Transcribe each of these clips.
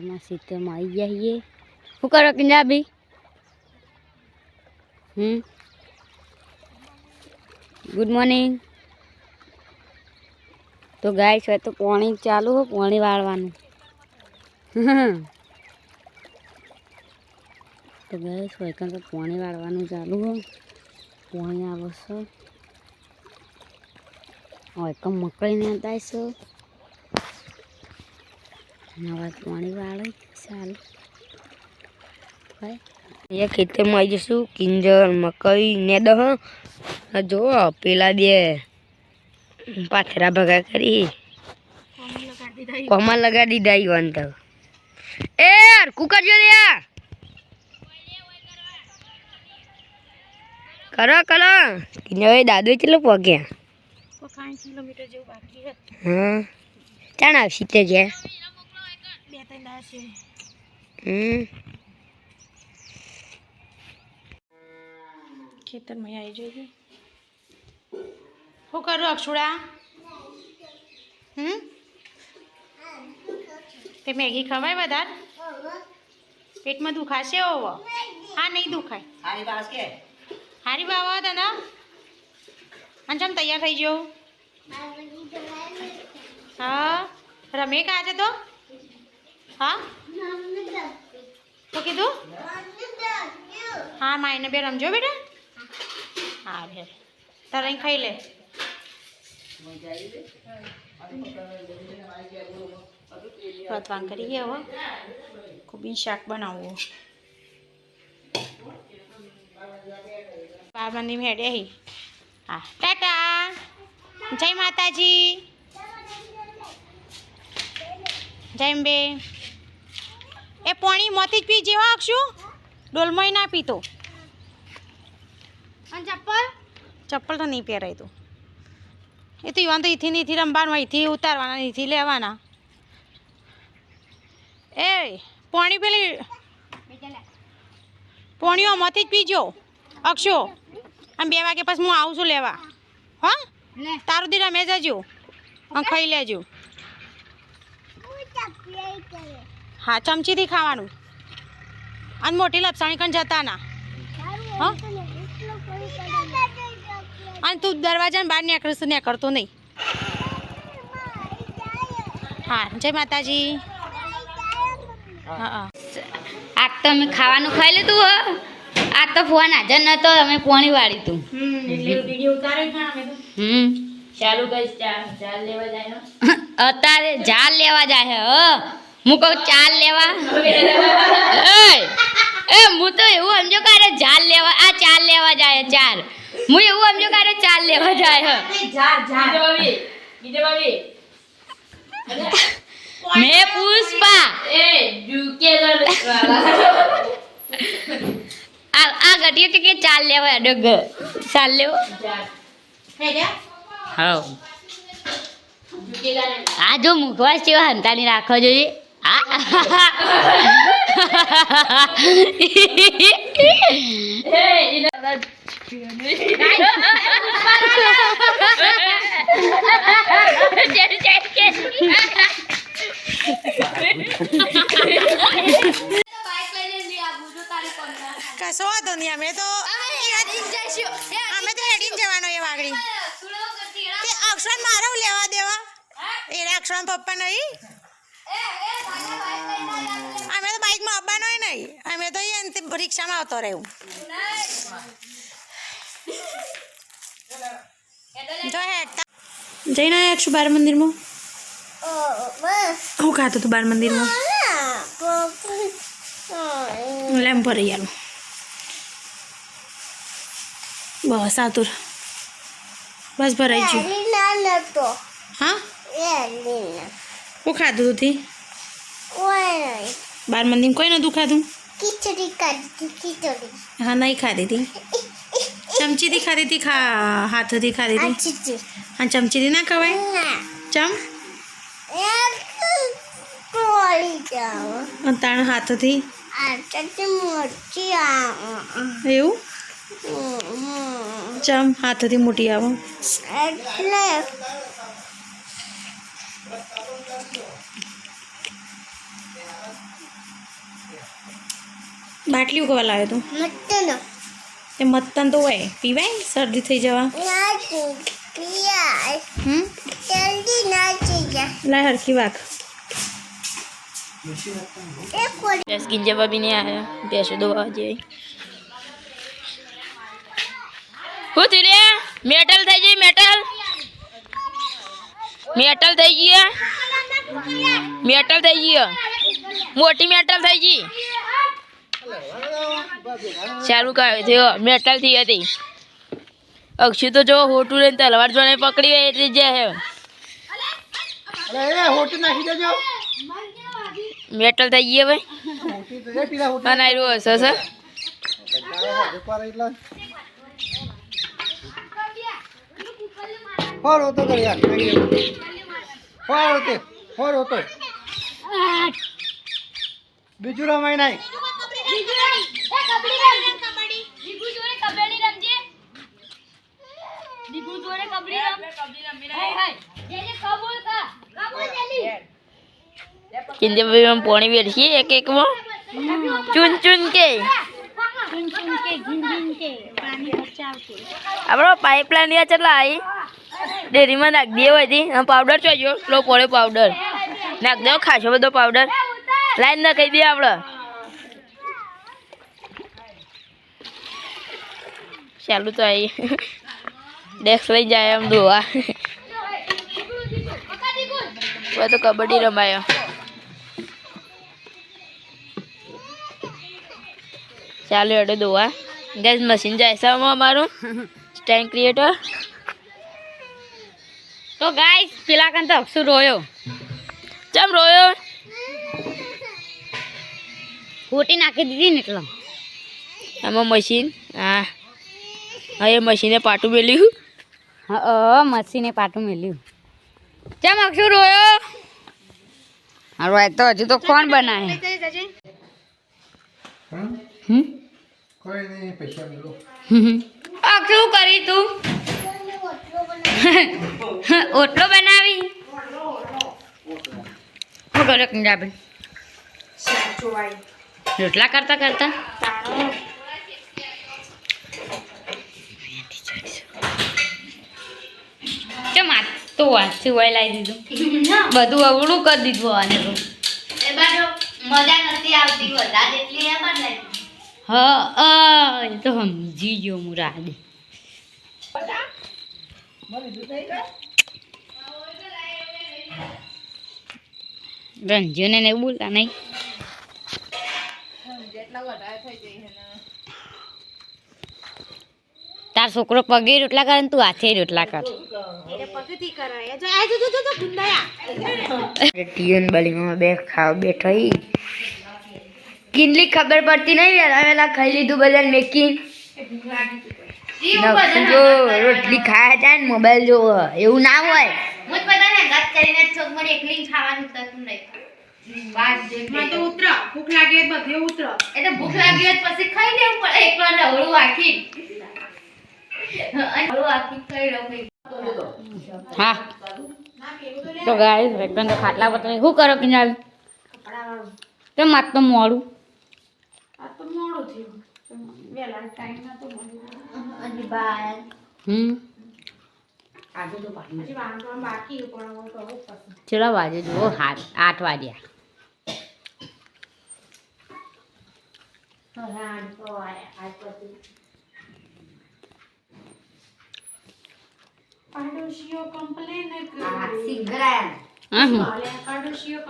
સવારમાં સિત્તેરમાં આવી જઈએ શું કરો પંજાબી હમ? ગુડ મોર્નિંગ તો ગાય છે તો પાણી ચાલુ હો, પાણી વાળવાનું. તો ગાય છે કે પાણી વાળવાનું ચાલુ હો. પાણી આવે છે હોય કમ મકડીને હતા નવા પાણી વાળે ચાલ. અહીંયા ખેતરમાં આવી જશું કિંજર મકઈ ને દહ જો પેલા બે પાથરા ભગા કરી. કોમા લગા દીધા ઈવન તો. એ કુકર જો કરો કરો. કિંજર દાદુ કેટલો પગ્યા? કિલોમીટર જેવું બાકી હા. ચાણ આવશી તે ગયા દાસ છે ખેતરમાં આવી જોઈએ શું કરું અક્ષુડા હમ તે મેગી ખવાય વધારે પેટમાં દુખાશે ઓવો હા નહીં દુખાય હારી બાવા તને અને ચમ તૈયાર થઈ ગયો હા રમે કાજે તો હા? શું કીધું? હા માઈને બે રમજો બેટા. હા બે તારે ખાઈ લે. રતવાન કરીએ હવે. કોબી શાક બનાવવું. બાબાની હેડે હી, ટાટા. જય માતાજી. જય અંબે. એ પાણી મોતી જ પી જેવા આખશું? ડોલમાં ના પીતો. ચપ્પલ? ચપ્પલ તો નહીં પહેરાય તું. એ તો ઈવાન તો ઈથી નહીંથી રમવાનું અહીંથી ઉતારવાના અહીંથી લેવાના. એ પાણી પેલી પોણીઓ મથી જ પીજો અક્ષો. આમ બે વાગે પછી હું આવું છું લેવા. હા? તારું દી રમે જજો. ખાઈ લેજો. હા ચમચીથી ખાવાનું. અને મોટી લપસાણી કણ જતા ના અને તું દરવાજાને બહાર નીકળીશ નીકળતો નહીં. હા જય માતાજી. હા આ તો અમે ખાવાનું ખાઈ લીધું હો. આ તો ફોન હાજર નતો અમે પોણી વાળી તું. હમ ચાલ લેવા જાય અત્યારે જાલ લેવા જાય હે. હ હું કહું ચાલ લેવા. એ હું તો એવું સમજો કે અરે જાલ લેવા આ ચાલ લેવા જાય ચાલ. હું એવું સમજો કે અરે ચાલ લેવા જાય મે મેં પુષ્પા. એ આ આ ઘટીએ કે કે ચાલ લેવા ડગ ચાલ લેવો. હા આ જો મુખવાસ જેવા હંતાની રાખવા જોઈએ. કશો વાંધો નહીં અમે તો અમે તો હેડીને જવાનો એ વાગડી તે અક્ષર મારો લેવા દેવા એને અક્ષર પપ્પા નહીં અમે તો બાઇકમાં આવવાનો નહીં અમે તો અહીંયા રિક્ષામાં આવતો રહેવું. જો હેડતા જઈને આવ્યા છું બાર મંદિરમાં? હું ખાતું હતું બાર મંદિરમાં? લેમ્પ ભરી આલું. બસ આતુર. બસ ભરાઈ ગયું. હા? હું ખાધું હતું તે? બાર મંદિર કોઈ નતું ખાધું ખીચડી ખીચડી. હા નહીં ખાધી હતી? ચમચીથી ખાધી હતી ખા હાથોથી ખાધી હતી? હા ચમચીથી ના ખવાય? ચમ? તાણ હાથથી? એવું? ચમ હાથોથી મોટી આવો. એટલે બાટલી ઉગવા લાવ્યો તું. તે મત્તન તો હોય. પીવાય? શરદી થઈ જવા. હમ? લાય હરખી વાઘ. ભેંસ ગીંજવા બી નહીં આવ્યા ભેંસો દોવા જઈ શું થયું રે મેટલ થઈ ગઈ મેટલ? મેટલ થઈ ગઈ મેટલ થઈ ગઈ મોટી મેટલ થઈ ગઈ. ચાલુ કર્યું થયો મેટલ થઈ હતી. અક્ષુ તો જો હોટું લઈને તલવાર જોને પકડી હોય એટલે જાય મેટલ થઈ ગઈ ભાઈ અને આવ્યું હશે સર હોતો યાર હોતે હોતો બીજું રમાય નહીં. કિંજે ભાઈ આમ પોણી બેઠી એક એક માં. ચૂન ચૂન કે. આપણો પાઇપલાઇન યા ચલા આવી ડેરીમાં નાખ દે હોય પાવડર ચોજો લો પડે પાવડર નાખ દો ખાશો બધો પાવડર લાઈન ના કહી દે આપણે ચાલુ તો આવી ડેસ્ક લઈ જાય એમ દોવા. હવે તો કબડ્ડી રમાયો. ચાલો એડો દોવા. ગેસ મશીન જાય છે અમારું. સ્ટેન્ડ ક્રિએટર તો ગાઈસ પેલા કાન તો અક્ષુ રોયો. ચમ રોયો? ખોટી નાખી દીધી ને એટલે. આમાં મશીન હા. હા એ મશીને પાટું મેલ્યું. હા મશીને પાટું મેલ્યું. ચમ અક્ષુ રોયો? હારું આ તો હજુ તો કોણ બનાવે? હમ? કોઈ નહીં પૈસા મેળવો. અક્ષુ કરી તું? ઓટલો બનાવી? શું કર્યો પંજાબી રોટલા કરતા કરતા? તો આ સિવાય લાવી દીધું. બધું અવળું કરી દીધું આને તો. હા આ, એ તો સમજી ગયો હું રાડે. ને બોલતા નહીં. તાર છોકરો પગે રોટલા કરે ને તું હાથે રોટલા કર. ટીયન બલીમાં બે ખાવ બેઠો ઈ ખબર પડતી નહીં વેલા વેલા ખાઈ લીધું બધા મેકિંગ જો રોટલી ખાયા જાય ને મોબાઈલ જોવો. એવું ના હોય. હા તો ગાય એકદમ તો ખાટલા પર શું કરો પંજાબી તો માત તો મોડું. ચલો વાગે જુઓ હાથ આઠ વાગ્યા.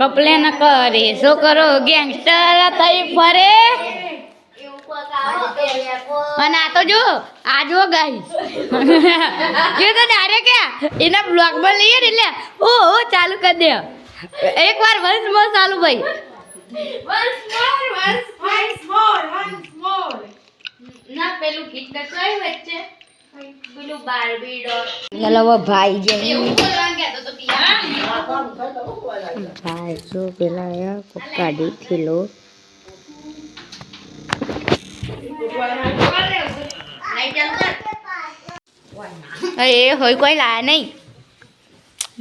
કપલે ન કરે. છોકરો ગેંગસ્ટર થઈ ફરે. અને આ તો જો આ જો ગાઈસ જો તો ડાયરેક્ટ એના બ્લોગમાં લઈએ ને એટલે ઓ ઓ ચાલુ કરી દે. એક વાર વંશ મોર ચાલુ ભાઈ. ના પેલું ગીત કઈ વચ્ચે? પેલું બારબી ડોલ ચાલો હવે ભાઈ જે એવું કરવાનું કહેતો તો પિયા ભાઈ જો પેલા આયા કોક કાઢી થેલો એ હોય કોઈ લાયા નહીં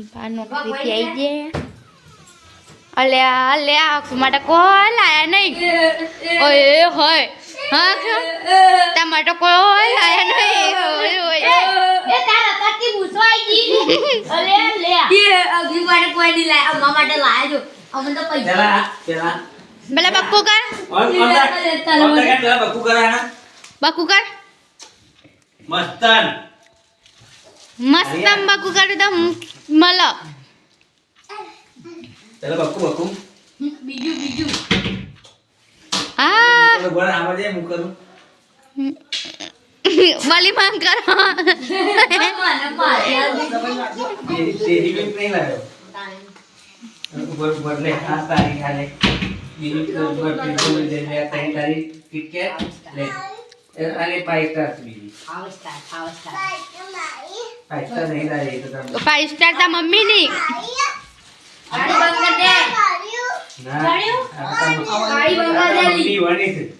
બહાર નોકરીથી આવી જાય અલ્યા અલ્યા માટે કોઈ લાયા નહીં ઓય હોય હા ટમાટો કોઈ લાયા નહીં. ઓય હોય. એ તારા કટી મૂસવાઈ ગઈ. અલે લે. અગલી માટે કોઈ નહીં લાય. અમારા માટે લાયા જો. અમને તો પૈસા. પેલા પેલા. પેલા બક્કુ કર. ઓન ઓન ઓન ઓન પેલા બકુ બક્કુ કર. મસ્તન. મસ્ત બક્કુ કર તો મલ. પેલા બક્કુ બક્કુ. બીજું બીજું. આ પેલો ગોળ આમાં દે હું કરું ની